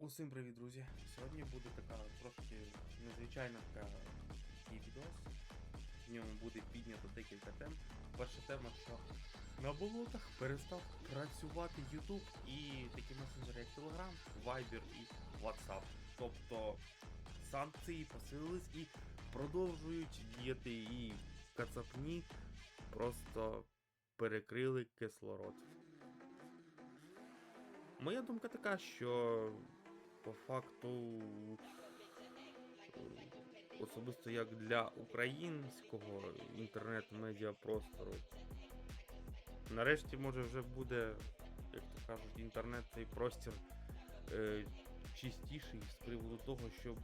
Усім привіт, друзі! Сьогодні буде така трошки незвичайна така відос. В ньому буде піднято декілька тем. Перша тема, що на болотах перестав працювати YouTube і такі месенджери, як Telegram, Viber і WhatsApp. Тобто санкції посилились і продовжують діяти і кацапні просто перекрили кислород. Моя думка така, що по факту особисто як для українського інтернет-медіапростору. Нарешті, може, вже буде, як то кажуть, інтернет цей простір е, чистіший з приводу того, що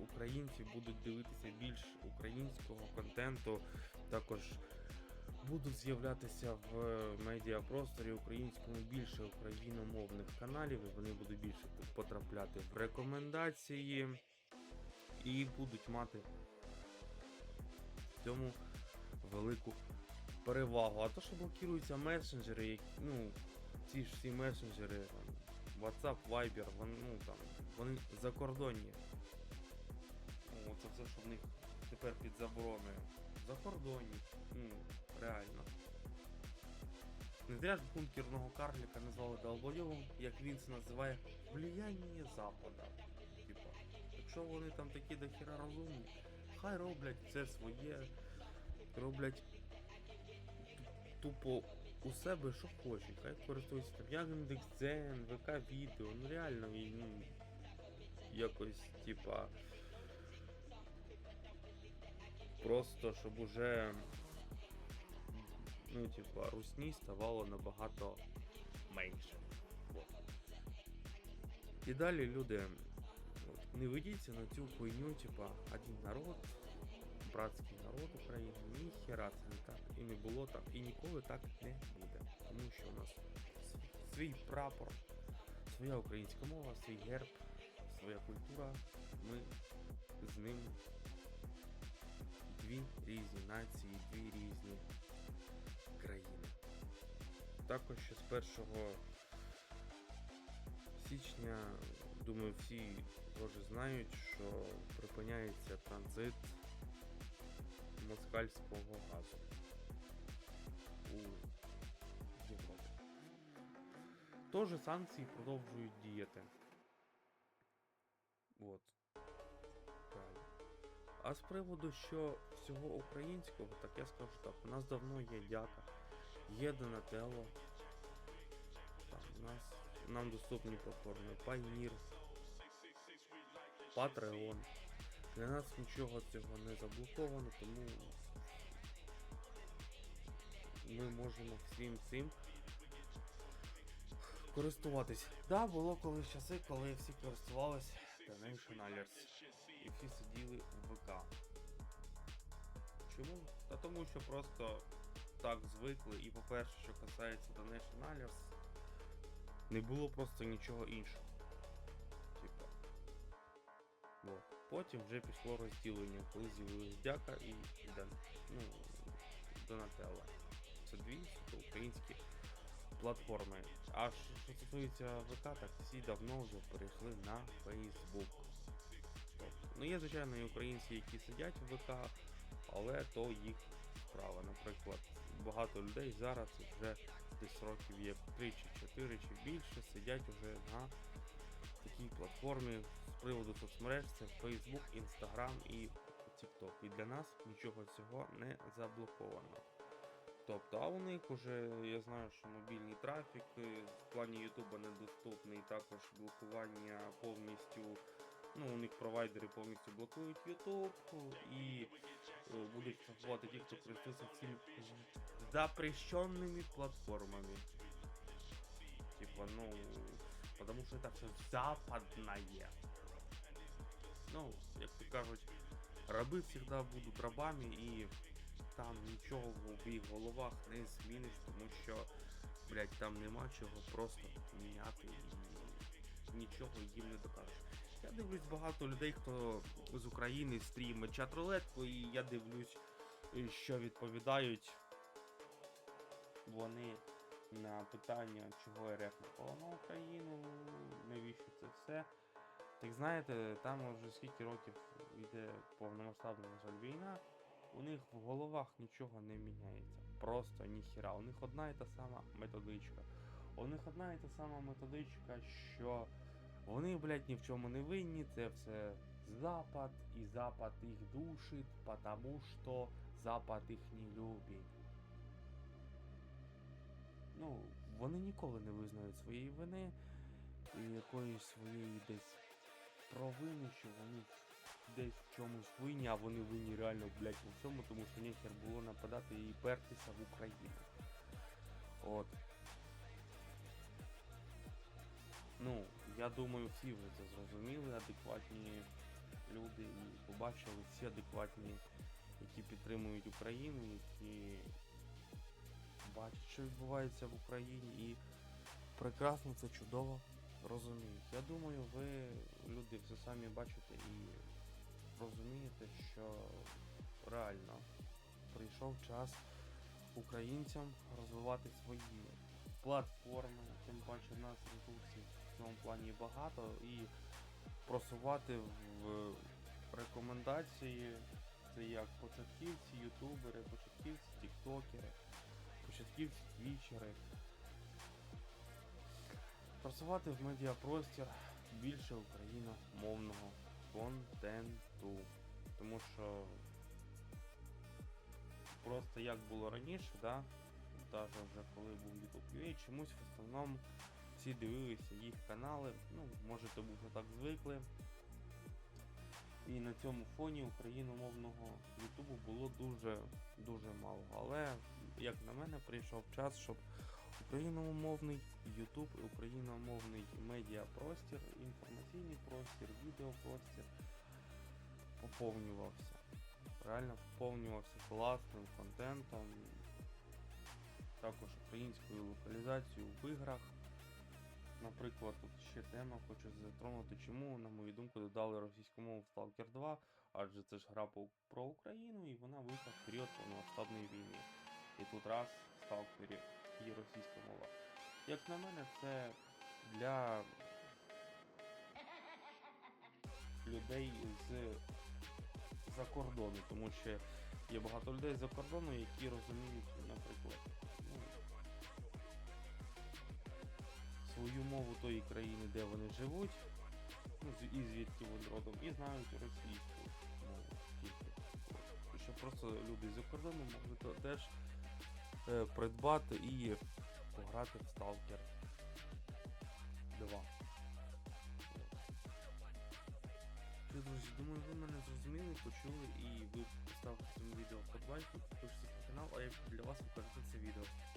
українці будуть дивитися більш українського контенту, також будуть з'являтися в медіапросторі українському більше україномовних каналів, і вони будуть більше потрапляти в рекомендації і будуть мати в цьому велику перевагу. А то, що блокуються месенджери, ну, ці ж всі месенджери, там, WhatsApp, Viber, вони, ну, там, вони закордонні. Ну, це все, що в них тепер під забороною. Закордонні, ну, реально. Не зря ж бункерного карлика назвали долбойовим, як він це називає, влияння Запада. Типа, якщо вони там такі дохіра розумні, хай роблять це своє, роблять тупо у себе, що хочуть, хай користуються там Яндекс.Дзен, ВК відео, ну реально, ну, якось, типа. Просто щоб уже ну, типа, русні ставало набагато менше. Вот. І далі люди от, не ведіться на цю хуйню, типа, один народ, братський народ України, ніхера це не так. І не було так, і ніколи так не буде. Тому що у нас свій прапор, своя українська мова, свій герб, своя культура. Ми з ним дві різні нації, дві різні країни. Також ще з 1 січня, думаю, всі вже знають, що припиняється транзит москальського газу у Європі. Тож санкції продовжують діяти. От. А з приводу що всього українського, так я скажу так, у нас давно є дяка, є Донателло, там, у нас, нам доступні платформи Payoneer, Patreon. Для нас нічого цього не заблоковано, тому ми можемо всім цим користуватись. Да, було колись часи, коли всі користувались Donation Alerts і всі сиділи в ВК. Чому? Та тому що просто так звикли, і по-перше, що касається Donation Alerts, не було просто нічого іншого. Типа. Вот. Потім вже пішло розділення, коли з'явилась дяка і ну, Донателла. Це дві українські платформи. А що стосується ВК, так всі давно вже перейшли на Facebook. Ну є, звичайно, і українці, які сидять в ВК, але то їх справа. Наприклад, багато людей зараз вже десь років є 3 чи 4 чи більше, сидять вже на такій платформі з приводу соцмереж, це Facebook, Instagram і TikTok. І для нас нічого цього не заблоковано. Тобто, а у них уже, я знаю, що мобільний трафік в плані Ютуба недоступний, також блокування повністю. Ну, у них провайдери повністю блокують YouTube і е, будуть штрафувати ті, хто користується цими запрещенными платформами. Типа, ну, потому что это все западное. Ну, як то кажуть, раби завжди будуть рабами і там нічого в їх головах не зміниш, тому що, блядь, там нема чого просто міняти і нічого їм не докажеш. Я дивлюсь багато людей, хто з України стрімить чат рулетку, і я дивлюсь, що відповідають вони на питання, чого РФ напала на Україну, навіщо це все. Так знаєте, там вже скільки років йде повномасштабна, на жаль, війна, у них в головах нічого не міняється. Просто ніхіра. У них одна і та сама методичка. У них одна і та сама методичка, що вони, блядь, ні в чому не винні, це все Запад, і Запад їх душить, потому що Запад їх не любить. Ну, вони ніколи не визнають своєї вини і якоїсь своєї десь провини, що вони десь в чомусь винні, а вони винні реально, блядь, у всьому, тому що нехер було нападати і пертися в Україну. От. Ну, я думаю, всі ви це зрозуміли, адекватні люди і побачили всі адекватні, які підтримують Україну, які бачать, що відбувається в Україні, і прекрасно це чудово розуміють. Я думаю, ви, люди, все самі бачите і розумієте, що реально прийшов час українцям розвивати свої платформи, тим паче нас ресурсів цьому плані багато, і просувати в рекомендації це як початківці, ютубери, початківці, тіктокери, початківці, твічери. Просувати в медіапростір більше україномовного контенту. Тому що просто як було раніше, да, даже вже коли був YouTube UA, чомусь в основному всі дивилися їх канали. Ну, може тому що так звикли. І на цьому фоні україномовного Ютубу було дуже дуже мало. Але, як на мене, прийшов час, щоб україномовний Ютуб, україномовний медіапростір, інформаційний простір, відеопростір поповнювався. Реально поповнювався класним контентом, також українською локалізацією в іграх. Наприклад, тут ще тема хочу затронути, чому, на мою думку, додали російську мову в Stalker 2, адже це ж гра про Україну і вона вийшла в період повномасштабної війни. І тут раз в Stalker є російська мова. Як на мене, це для людей з за кордону, тому що є багато людей за кордону, які розуміють, наприклад, де вони живуть, ну, і звідки вони родом, і знають російську мову тільки. Щоб просто люди з-за кордону могли теж е, придбати і пограти в Stalker 2. От. Друзі, думаю, ви мене зрозуміли, почули і ви поставите цьому відео вподобайку, підпишіться на канал, а я для вас покажу це відео.